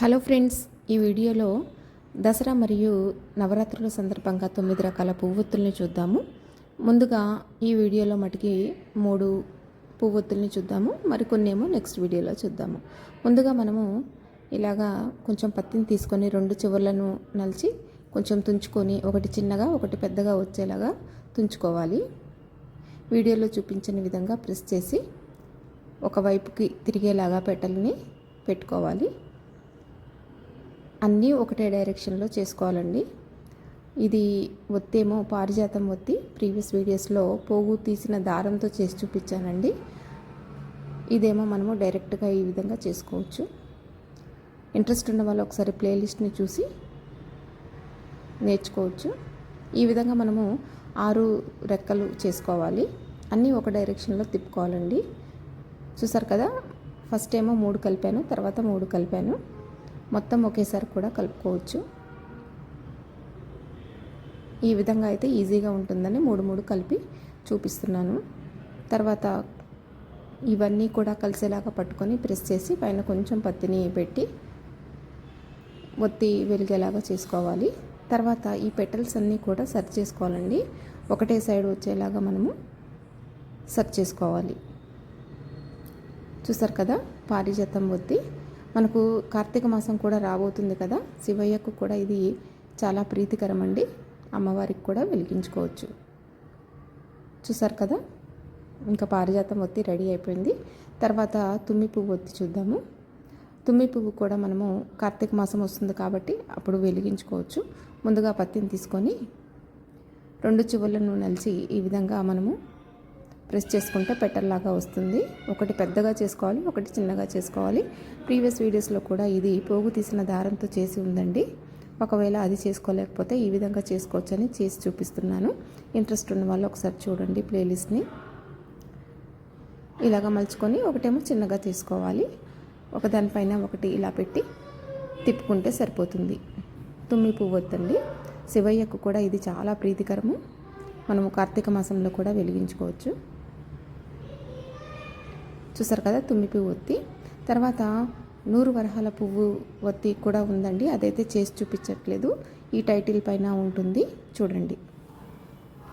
Hello friends ఈ వీడియోలో దసరా మరియు నవరాత్రుల సందర్భంగా తొమ్మిది రకాల పువ్వొత్తుల్ని చూద్దాము. ముందుగా ఈ వీడియోలో మటుకి మూడు పువ్వొత్తుల్ని చూద్దాము మరికొన్ని ఏమో నెక్స్ట్ వీడియోలో చూద్దాము. ముందుగా మనము ఇలాగా కొంచెం పత్తిని తీసుకొని రెండు చివర్లను నలిచి కొంచెం తుంచుకొని ఒకటి చిన్నగా ఒకటి పెద్దగా వచ్చేలాగా తుంచుకోవాలి. వీడియోలో చూపించిన విధంగా ప్రెస్ చేసి ఒకవైపుకి తిరిగేలాగా పెట్టలని పెట్టుకోవాలి. అన్నీ ఒకటే డైరెక్షన్లో చేసుకోవాలండి. ఇది ఒత్తేమో పారిజాతం ఒత్తి ప్రీవియస్ వీడియోస్లో పోగు తీసిన దారంతో చేసి చూపించానండి. ఇదేమో మనము డైరెక్ట్గా ఈ విధంగా చేసుకోవచ్చు. ఇంట్రెస్ట్ ఉన్న వాళ్ళు ఒకసారి ప్లేలిస్ట్ని చూసి నేర్చుకోవచ్చు. ఈ విధంగా మనము ఆరు రెక్కలు చేసుకోవాలి. అన్నీ ఒక డైరెక్షన్లో తిప్పుకోవాలండి. చూసారు కదా? ఫస్ట్ ఏమో మూడు కలిపాను తర్వాత మూడు కలిపాను. మొత్తం ఒకేసారి కూడా కలుపుకోవచ్చు. ఈ విధంగా అయితే ఈజీగా ఉంటుందని మూడు మూడు కలిపి చూపిస్తున్నాను. తర్వాత ఇవన్నీ కూడా కలిసేలాగా పట్టుకొని ప్రెస్ చేసి పైన కొంచెం పత్తిని పెట్టి ఒత్తి వెలిగేలాగా చేసుకోవాలి. తర్వాత ఈ పెటల్స్ అన్నీ కూడా సర్చ్ చేసుకోవాలండి. ఒకటే సైడ్ వచ్చేలాగా మనము సర్చ్ చేసుకోవాలి. చూసారు కదా? పారిజాతం ఒత్తి. మనకు కార్తీక మాసం కూడా రాబోతుంది కదా. శివయ్యకు కూడా ఇది చాలా ప్రీతికరం అండి అమ్మవారికి కూడా వెలిగించుకోవచ్చు. చూసారు కదా? ఇంకా పారిజాతం ఒత్తి రెడీ అయిపోయింది. తర్వాత తుమ్మి పువ్వు ఒత్తి చూద్దాము. తుమ్మి పువ్వు కూడా మనము కార్తీక మాసం వస్తుంది కాబట్టి అప్పుడు వెలిగించుకోవచ్చు. ముందుగా పత్తిని తీసుకొని రెండు చివర్లను నలిచి ఈ విధంగా మనము ప్రెస్ చేసుకుంటే పెట్టల్లాగా వస్తుంది. ఒకటి పెద్దగా చేసుకోవాలి ఒకటి చిన్నగా చేసుకోవాలి. ప్రీవియస్ వీడియోస్లో కూడా ఇది పోగు తీసిన దారంతో చేసి ఉందండి. ఒకవేళ అది చేసుకోలేకపోతే ఈ విధంగా చేసుకోవచ్చని చేసి చూపిస్తున్నాను. ఇంట్రెస్ట్ ఉన్న వాళ్ళు ఒకసారి చూడండి ప్లేలిస్ట్ని. ఇలాగ మలుచుకొని ఒకటేమో చిన్నగా తీసుకోవాలి. ఒకదానిపైన ఒకటి ఇలా పెట్టి తిప్పుకుంటే సరిపోతుంది. తుమ్మి పువ్వు వద్దండి శివయ్యకు కూడా ఇది చాలా ప్రీతికరము. మనము కార్తీక మాసంలో కూడా వెలిగించుకోవచ్చు. చూసారు కదా? తుమ్మి పువ్వు ఒత్తి. తర్వాత నూరు వరహాల పువ్వు ఒత్తి కూడా ఉందండి. అదైతే చేసి చూపించట్లేదు. ఈ టైటిల్ పైన ఉంటుంది. చూడండి.